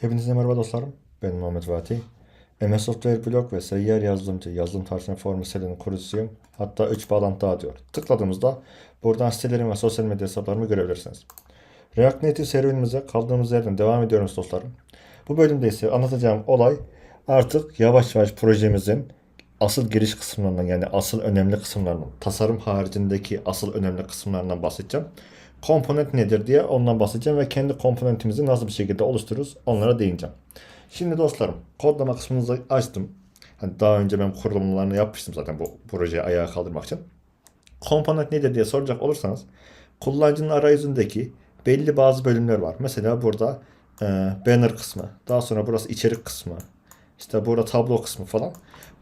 Hepinize merhaba dostlarım. Ben Muhammed Fatih. MS Software Blog ve Seyyar Yazılımcı yazılım tarzına formu sitelerinin kurucusuyum. Hatta 3 bağlantı daha diyor. Tıkladığımızda buradan sitelerim ve sosyal medya hesaplarımı görebilirsiniz. React Native serüvenimize kaldığımız yerden devam ediyoruz dostlarım. Bu bölümde ise anlatacağım olay artık yavaş yavaş projemizin asıl giriş kısımlarından yani asıl önemli kısımlarından, tasarım haricindeki asıl önemli kısımlarından bahsedeceğim. Komponent nedir diye ondan bahsedeceğim ve kendi komponentimizi nasıl bir şekilde oluştururuz onlara değineceğim. Şimdi dostlarım kodlama kısmınızı açtım. Hani daha önce ben kurulumlarını yapmıştım zaten bu projeyi ayağa kaldırmak için. Komponent nedir diye soracak olursanız kullanıcının arayüzündeki belli bazı bölümler var. Mesela burada e, banner kısmı, daha sonra burası içerik kısmı, işte burada tablo kısmı falan.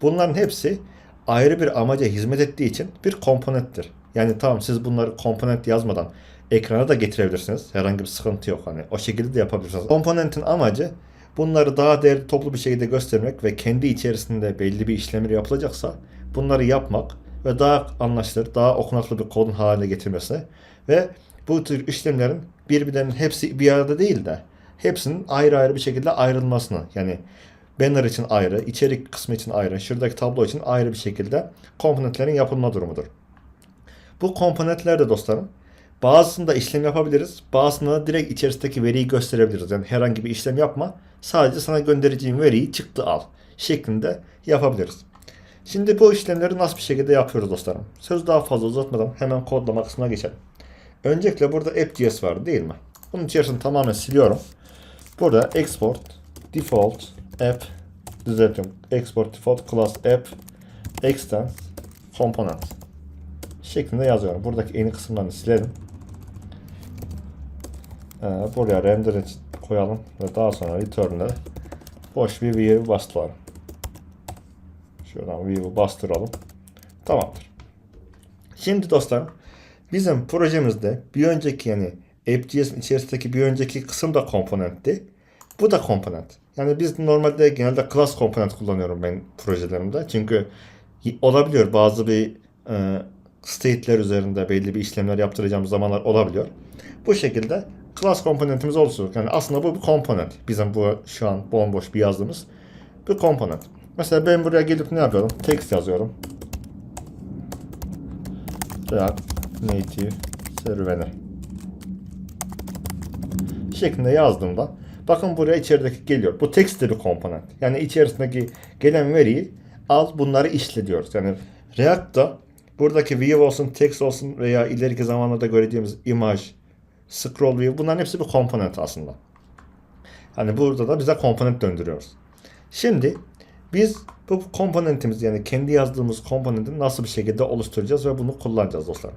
Bunların hepsi ayrı bir amaca hizmet ettiği için bir komponenttir. Yani tamam siz bunları komponent yazmadan ekrana da getirebilirsiniz. Herhangi bir sıkıntı yok. Hani o şekilde de yapabilirsiniz. Komponentin amacı bunları daha değerli toplu bir şekilde göstermek ve kendi içerisinde belli bir işlemler yapılacaksa bunları yapmak ve daha anlaşılır, daha okunaklı bir kodun haline getirmesi ve bu tür işlemlerin birbirlerinin hepsi bir arada değil de hepsinin ayrı ayrı bir şekilde ayrılmasını yani banner için ayrı, içerik kısmı için ayrı, şuradaki tablo için ayrı bir şekilde komponentlerin yapılma durumudur. Bu komponentler de dostlarım bazısında işlem yapabiliriz, bazısında direkt içerisindeki veriyi gösterebiliriz. Yani herhangi bir işlem yapma, sadece sana göndereceğim veriyi çıktı al şeklinde yapabiliriz. Şimdi bu işlemleri nasıl bir şekilde yapıyoruz dostlarım? Söz daha fazla uzatmadan hemen kodlama kısmına geçelim. Öncelikle burada app.js var değil mi? Bunun içerisini tamamen siliyorum. Burada export default app düzeltiyorum. Export default class app extends component şeklinde yazıyorum. Buradaki eni kısımlarını silelim. Ee, buraya render koyalım ve daha sonra return'e boş bir view bastıralım. Şuradan view'u bastıralım. Tamamdır. Şimdi dostlarım bizim projemizde bir önceki yani app.js'in içerisindeki bir önceki kısım da komponentti. Bu da komponent. Yani biz normalde genelde class komponent kullanıyorum ben projelerimde. Çünkü olabiliyor bazı bir e, state'ler üzerinde belli bir işlemler yaptıracağımız zamanlar olabiliyor. Bu şekilde class komponentimiz oluşturduk. Yani aslında bu bir komponent. Bizim bu şu an bomboş bir yazdığımız bir komponent. Mesela ben buraya gelip ne yapıyorum? Text yazıyorum. React Native serüveni şeklinde yazdığımda bakın buraya içerideki geliyor. Bu text de bir komponent. Yani içerisindeki gelen veriyi al bunları işle diyoruz. Yani React'ta buradaki view olsun, text olsun veya ileriki zamanlarda göreceğimiz image, scroll view bunların hepsi bir komponent aslında. Hani burada da bize komponent döndürüyoruz. Şimdi biz bu komponentimiz yani kendi yazdığımız komponenti nasıl bir şekilde oluşturacağız ve bunu kullanacağız dostlar.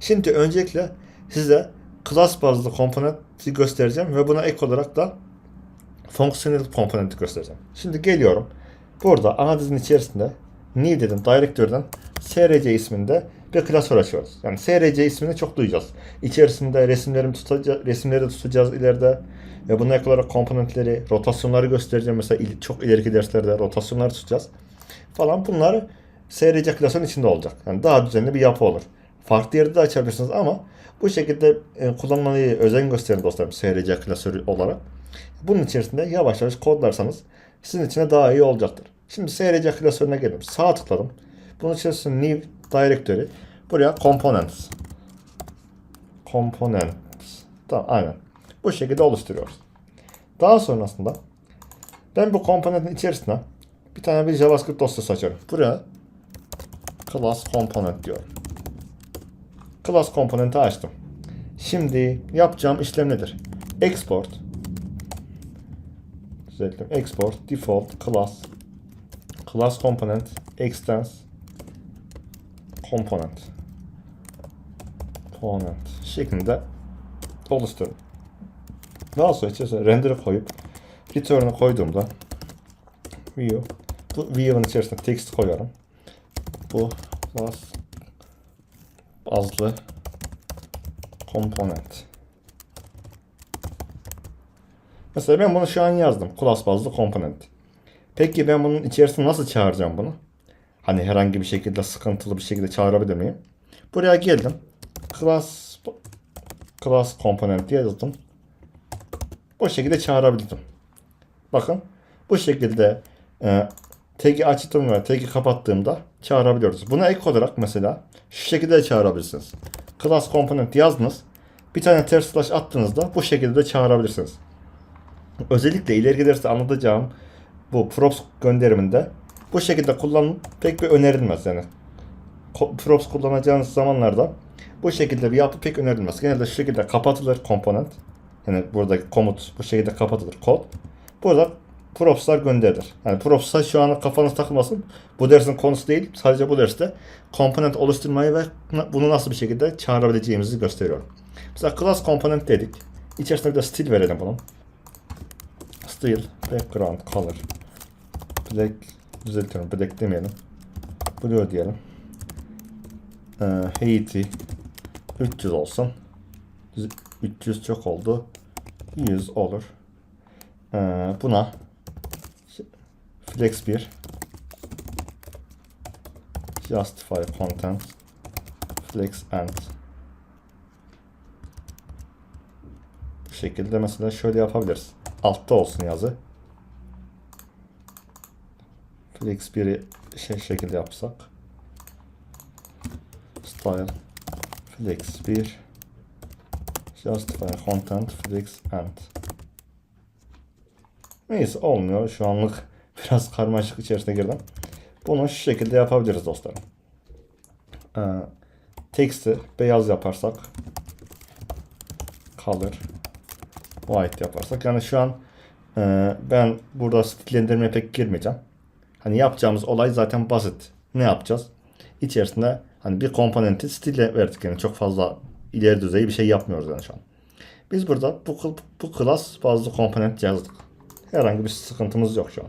Şimdi öncelikle size class bazlı komponenti göstereceğim ve buna ek olarak da fonksiyonel komponenti göstereceğim. Şimdi geliyorum. Burada ana dizinin içerisinde new dedim direktörden src isminde bir klasör açıyoruz. Yani src ismini çok duyacağız. İçerisinde resimlerimi tutacağız, resimleri tutacağız ileride ve buna ek olarak komponentleri, rotasyonları göstereceğim. Mesela çok ileriki derslerde rotasyonları tutacağız falan. Bunlar src klasörün içinde olacak. Yani daha düzenli bir yapı olur. Farklı yerde de açabilirsiniz ama bu şekilde e, kullanmayı özen gösterin dostlarım src klasörü olarak. Bunun içerisinde yavaş yavaş kodlarsanız sizin için de daha iyi olacaktır. Şimdi src klasörüne geldim. Sağ tıkladım. Bunun içerisinde new directory. Buraya components. Components. Tamam aynen. Bu şekilde oluşturuyoruz. Daha sonrasında ben bu komponentin içerisine bir tane bir JavaScript dosyası açıyorum. Buraya class component diyorum. Class komponenti açtım. Şimdi yapacağım işlem nedir? Export düzelttim. Export default class class component extends component component şeklinde oluşturuyorum. Daha sonra içerisine render'ı koyup return'ı koyduğumda view bu view'ın içerisine text koyuyorum. Bu class bazlı komponent. Mesela ben bunu şu an yazdım. Class bazlı komponent. Peki ben bunun içerisine nasıl çağıracağım bunu? Hani herhangi bir şekilde sıkıntılı bir şekilde çağırabilir miyim? Buraya geldim. Class class komponent diye yazdım. Bu şekilde çağırabildim. Bakın bu şekilde e, tag'i açtığım ve tag'i kapattığımda çağırabiliyoruz. Buna ek olarak mesela şu şekilde de çağırabilirsiniz. Class component yazdınız. Bir tane ters slash attığınızda bu şekilde de çağırabilirsiniz. Özellikle ileri giderse anlatacağım bu props gönderiminde bu şekilde kullanın pek bir önerilmez yani. Props kullanacağınız zamanlarda bu şekilde bir yapı pek önerilmez. Genelde şu şekilde kapatılır komponent. Yani buradaki komut bu şekilde kapatılır kod. Burada propslar gönderilir. Yani propslar şu an kafanız takılmasın. Bu dersin konusu değil. Sadece bu derste komponent oluşturmayı ve bunu nasıl bir şekilde çağırabileceğimizi gösteriyorum. Mesela class component dedik. İçerisine bir de stil verelim bunun. Stil, background, color. Black, düzeltiyorum. Black demeyelim. Blue diyelim. Ee, Haiti 300 olsun. 300 çok oldu. 100 olur. Ee, buna flex 1 justify content flex end bu şekilde mesela şöyle yapabiliriz. Altta olsun yazı. Flex 1'i şey şekilde yapsak. Style flex 1 justify content flex end. Neyse olmuyor. Şu anlık biraz karmaşık içerisine girdim. Bunu şu şekilde yapabiliriz dostlarım. Ee, text'i beyaz yaparsak color white yaparsak yani şu an e, ben burada stillendirmeye pek girmeyeceğim. Hani yapacağımız olay zaten basit. Ne yapacağız? İçerisinde hani bir komponenti stille verdik yani çok fazla ileri düzey bir şey yapmıyoruz yani şu an. Biz burada bu, bu class bazı komponent yazdık. Herhangi bir sıkıntımız yok şu an.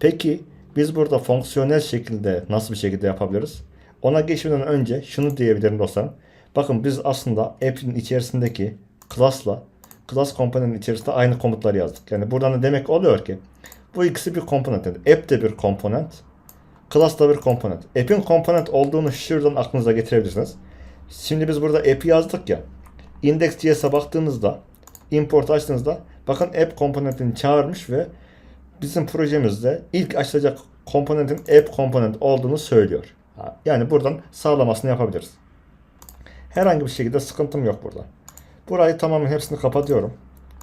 Peki biz burada fonksiyonel şekilde nasıl bir şekilde yapabiliriz? Ona geçmeden önce şunu diyebilirim dostlarım. Bakın biz aslında app'in içerisindeki class'la class komponentin içerisinde aynı komutları yazdık. Yani buradan da demek oluyor ki bu ikisi bir komponent. Yani app de bir komponent, class da bir komponent. App'in komponent olduğunu şuradan aklınıza getirebilirsiniz. Şimdi biz burada app'i yazdık ya. Index.js'e baktığınızda import açtığınızda bakın app komponentini çağırmış ve bizim projemizde ilk açılacak komponentin app komponent olduğunu söylüyor. Yani buradan sağlamasını yapabiliriz. Herhangi bir şekilde sıkıntım yok burada. Burayı tamamen hepsini kapatıyorum.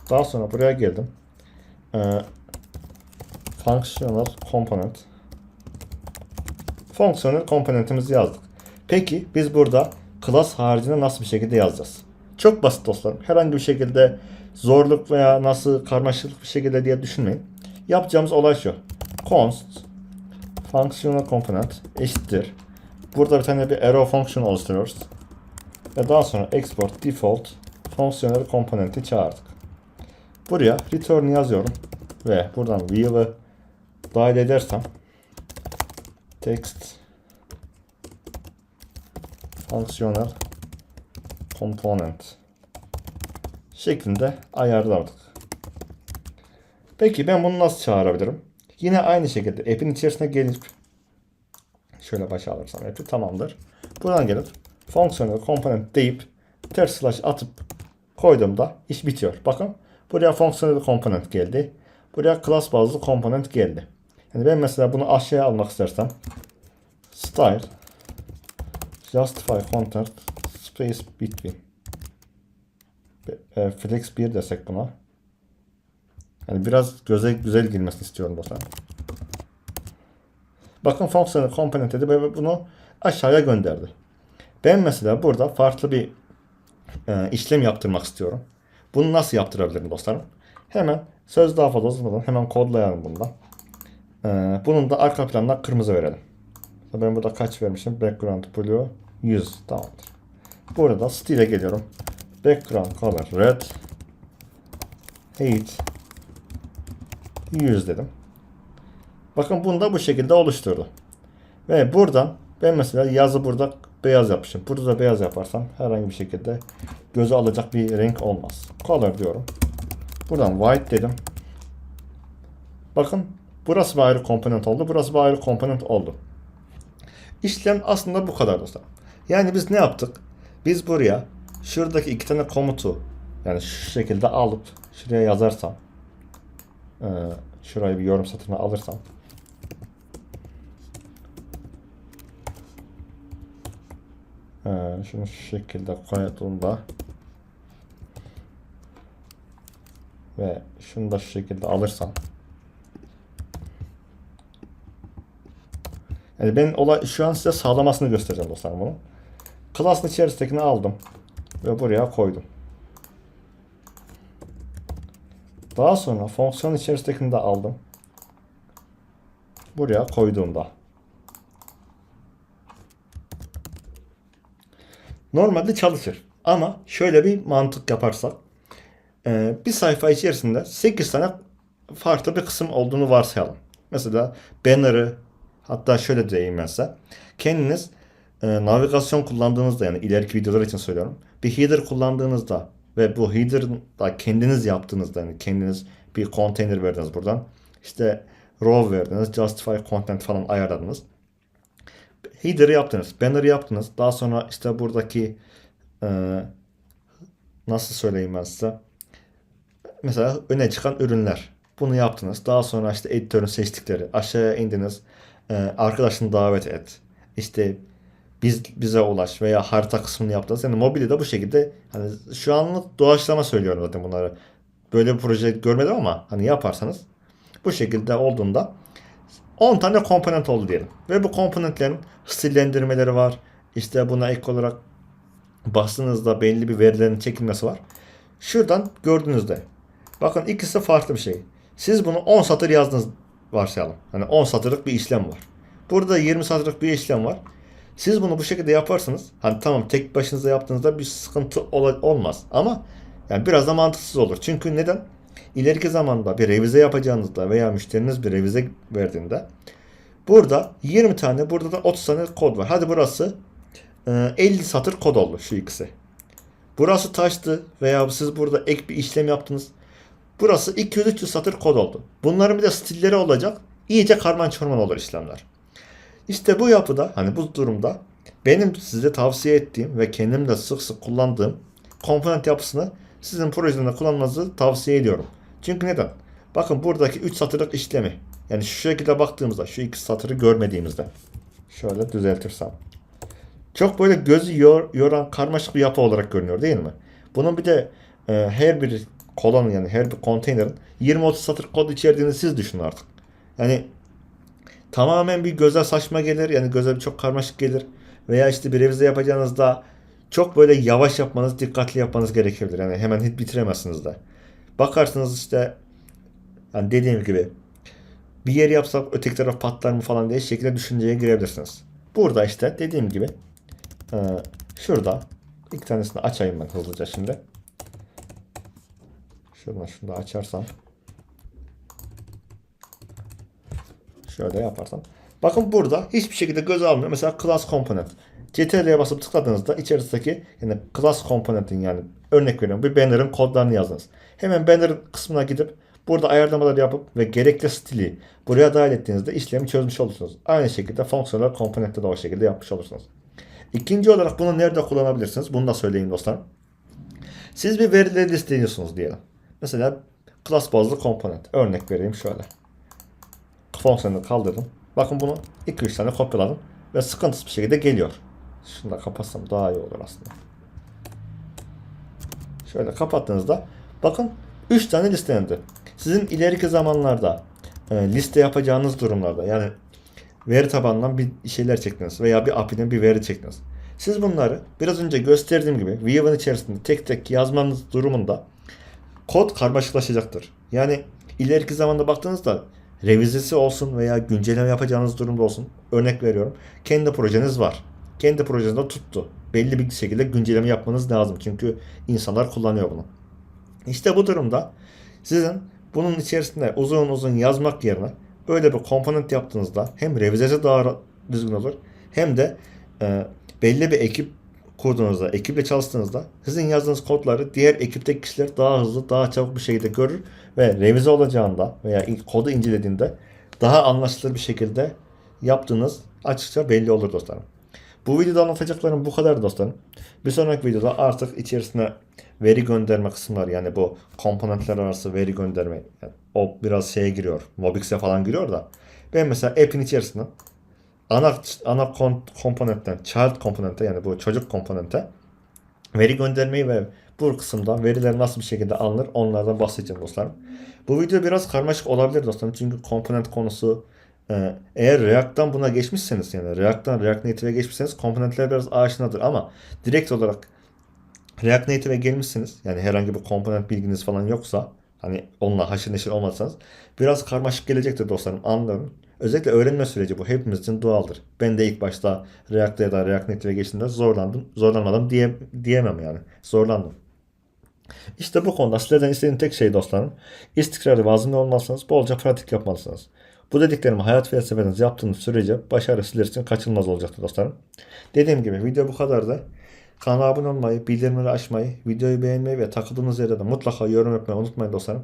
Daha sonra buraya geldim. Ee, functional component. Fonksiyonel komponentimizi yazdık. Peki biz burada class haricinde nasıl bir şekilde yazacağız? Çok basit dostlarım. Herhangi bir şekilde zorluk veya nasıl karmaşık bir şekilde diye düşünmeyin. Yapacağımız olay şu. const functional component eşittir. Burada bir tane bir arrow function oluşturuyoruz. Ve daha sonra export default fonksiyonel komponenti çağırdık. Buraya return yazıyorum. Ve buradan view'ı dahil edersem text fonksiyonel component şeklinde ayarladık. Peki ben bunu nasıl çağırabilirim? Yine aynı şekilde app'in içerisine gelip şöyle başa alırsam app'i tamamdır. Buradan gelip fonksiyonel komponent deyip ters slash atıp koyduğumda iş bitiyor. Bakın buraya fonksiyonel komponent geldi. Buraya class bazlı komponent geldi. Yani ben mesela bunu aşağıya almak istersem style justify content space between e, flex 1 desek buna. Yani biraz göze güzel girmesini istiyorum dostlar. Bakın fonksiyonel komponent dedi ve bunu aşağıya gönderdi. Ben mesela burada farklı bir e, işlem yaptırmak istiyorum. Bunu nasıl yaptırabilirim dostlarım? Hemen söz daha fazla uzatmadan hemen kodlayalım bundan. E, bunun da arka planına kırmızı verelim. Ben burada kaç vermişim? Background blue 100 tamamdır. Burada stile geliyorum. Background color red. Height 100 dedim. Bakın bunu da bu şekilde oluşturdu. Ve buradan ben mesela yazı burada beyaz yapmışım. Burada da beyaz yaparsam herhangi bir şekilde göze alacak bir renk olmaz. Color diyorum. Buradan white dedim. Bakın burası bir ayrı komponent oldu. Burası bir ayrı komponent oldu. İşlem aslında bu kadar dostlar. Yani biz ne yaptık? Biz buraya şuradaki iki tane komutu yani şu şekilde alıp şuraya yazarsam e, şurayı bir yorum satırına alırsam. Ee, şunu şu şekilde koyduğumda ve şunu da şu şekilde alırsam yani ben olay şu an size sağlamasını göstereceğim dostlar bunu. Class'ın içerisindekini aldım ve buraya koydum. Daha sonra fonksiyon içerisindekini de aldım. Buraya koyduğumda. Normalde çalışır. Ama şöyle bir mantık yaparsak e, bir sayfa içerisinde 8 tane farklı bir kısım olduğunu varsayalım. Mesela banner'ı hatta şöyle diyeyim ben. Kendiniz e, navigasyon kullandığınızda yani ileriki videolar için söylüyorum. Bir header kullandığınızda ve bu header'ı da kendiniz yaptığınızda yani kendiniz bir container verdiniz buradan. İşte row verdiniz, justify content falan ayarladınız. Header'ı yaptınız, banner'ı yaptınız. Daha sonra işte buradaki e, nasıl söyleyeyim ben size? Mesela öne çıkan ürünler. Bunu yaptınız. Daha sonra işte editörün seçtikleri. Aşağıya indiniz. E, arkadaşını davet et. İşte biz bize ulaş veya harita kısmını yaptınız. Yani mobilde de bu şekilde hani şu anlık doğaçlama söylüyorum zaten bunları. Böyle bir proje görmedim ama hani yaparsanız bu şekilde olduğunda 10 tane komponent oldu diyelim. Ve bu komponentlerin stillendirmeleri var. İşte buna ek olarak bastığınızda belli bir verilerin çekilmesi var. Şuradan gördüğünüzde bakın ikisi farklı bir şey. Siz bunu 10 satır yazdınız varsayalım. Hani 10 satırlık bir işlem var. Burada 20 satırlık bir işlem var. Siz bunu bu şekilde yaparsanız hani tamam tek başınıza yaptığınızda bir sıkıntı ol- olmaz ama yani biraz da mantıksız olur. Çünkü neden? İleriki zamanda bir revize yapacağınızda veya müşteriniz bir revize verdiğinde burada 20 tane burada da 30 tane kod var. Hadi burası e, 50 satır kod oldu şu ikisi. Burası taştı veya siz burada ek bir işlem yaptınız. Burası 200-300 satır kod oldu. Bunların bir de stilleri olacak. İyice karman çorman olur işlemler. İşte bu yapıda hani bu durumda benim size tavsiye ettiğim ve kendim de sık sık kullandığım komponent yapısını sizin projenizde kullanmanızı tavsiye ediyorum. Çünkü neden? Bakın buradaki 3 satırlık işlemi yani şu şekilde baktığımızda şu iki satırı görmediğimizde şöyle düzeltirsem çok böyle gözü yor, yoran karmaşık bir yapı olarak görünüyor değil mi? Bunun bir de e, her bir kolonun yani her bir konteynerin 20-30 satır kod içerdiğini siz düşünün artık. Yani tamamen bir göze saçma gelir. Yani göze çok karmaşık gelir. Veya işte bir revize yapacağınızda çok böyle yavaş yapmanız, dikkatli yapmanız gerekebilir. Yani hemen hiç bitiremezsiniz de. Bakarsınız işte yani dediğim gibi bir yer yapsak öteki taraf patlar mı falan diye şekilde düşünceye girebilirsiniz. Burada işte dediğim gibi şurada ilk tanesini açayım ben hızlıca şimdi. Şuradan şunu da açarsam. Şöyle yaparsam. Bakın burada hiçbir şekilde göz almıyor. Mesela class component. CTRL'ye basıp tıkladığınızda içerisindeki yani class component'in yani örnek veriyorum bir banner'ın kodlarını yazdınız. Hemen banner kısmına gidip burada ayarlamalar yapıp ve gerekli stili buraya dahil ettiğinizde işlemi çözmüş olursunuz. Aynı şekilde fonksiyonel komponentte de o şekilde yapmış olursunuz. İkinci olarak bunu nerede kullanabilirsiniz? Bunu da söyleyeyim dostlar. Siz bir verileri listeliyorsunuz diyelim. Mesela class bazlı komponent. Örnek vereyim şöyle. Fonksiyonu kaldırdım. Bakın bunu 2-3 tane kopyaladım. Ve sıkıntısız bir şekilde geliyor. Şunu da kapatsam daha iyi olur aslında. Şöyle kapattığınızda bakın 3 tane listelendi. Sizin ileriki zamanlarda e, liste yapacağınız durumlarda yani veri tabanından bir şeyler çektiniz veya bir API'den bir veri çektiniz. Siz bunları biraz önce gösterdiğim gibi View'ın içerisinde tek tek yazmanız durumunda kod karmaşıklaşacaktır. Yani ileriki zamanda baktığınızda revizesi olsun veya güncelleme yapacağınız durumda olsun. Örnek veriyorum. Kendi projeniz var. Kendi projenizde tuttu. Belli bir şekilde güncelleme yapmanız lazım. Çünkü insanlar kullanıyor bunu. İşte bu durumda sizin bunun içerisinde uzun uzun yazmak yerine böyle bir komponent yaptığınızda hem revizesi daha düzgün olur hem de e, belli bir ekip kurduğunuzda, ekiple çalıştığınızda sizin yazdığınız kodları diğer ekipteki kişiler daha hızlı, daha çabuk bir şekilde görür ve revize olacağında veya kodu incelediğinde daha anlaşılır bir şekilde yaptığınız açıkça belli olur dostlarım. Bu videoda anlatacaklarım bu kadar dostlarım. Bir sonraki videoda artık içerisine veri gönderme kısımları yani bu komponentler arası veri gönderme yani o biraz şeye giriyor. Mobix'e falan giriyor da ben mesela app'in içerisinden ana ana komponentten child komponente yani bu çocuk komponente veri göndermeyi ve bu kısımda veriler nasıl bir şekilde alınır onlardan bahsedeceğim dostlarım. Bu video biraz karmaşık olabilir dostlarım çünkü komponent konusu e, eğer React'tan buna geçmişseniz yani React'tan React Native'e geçmişseniz komponentler biraz aşinadır ama direkt olarak React Native'e gelmişsiniz yani herhangi bir komponent bilginiz falan yoksa hani onunla haşır neşir olmazsanız biraz karmaşık gelecektir dostlarım anlıyorum. Özellikle öğrenme süreci bu hepimiz için doğaldır. Ben de ilk başta React'a ya da React Native'e geçtiğimde zorlandım. Zorlanmadım diye, diyemem yani. Zorlandım. İşte bu konuda sizlerden istediğim tek şey dostlarım. İstikrarlı ve azimli olmalısınız. Bolca pratik yapmalısınız. Bu dediklerimi hayat felsefeniz yaptığınız sürece başarı sizler için kaçınılmaz olacaktır dostlarım. Dediğim gibi video bu kadardı. Kanala abone olmayı, bildirimleri açmayı, videoyu beğenmeyi ve takıldığınız yerde de mutlaka yorum yapmayı unutmayın dostlarım.